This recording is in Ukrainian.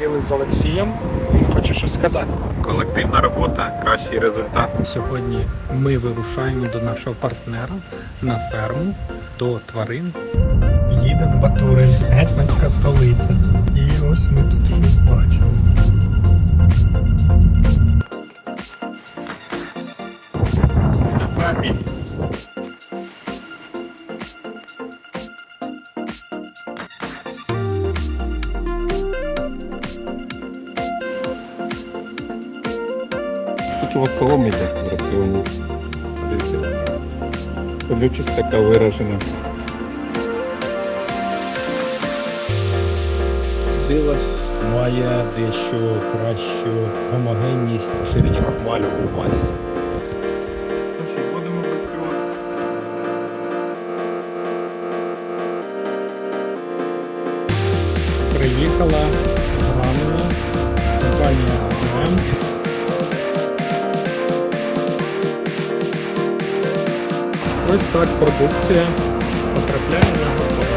зустрілись з Олексієм. Він хоче щось сказати. Колективна робота, кращий результат. Сьогодні ми вирушаємо до нашого партнера на ферму до тварин. Їдемо в Батурин, гетьманська столиця. І ось ми тут щось бачимо. На фермі. Скільки у вас соломи йде в раціоні? Колючість така виражена. Силас має дещо кращу гомогенність поширення крохмалю у масі. Будемо працювати. Приїхала гранула Ось так продукція потрапляє на господарство.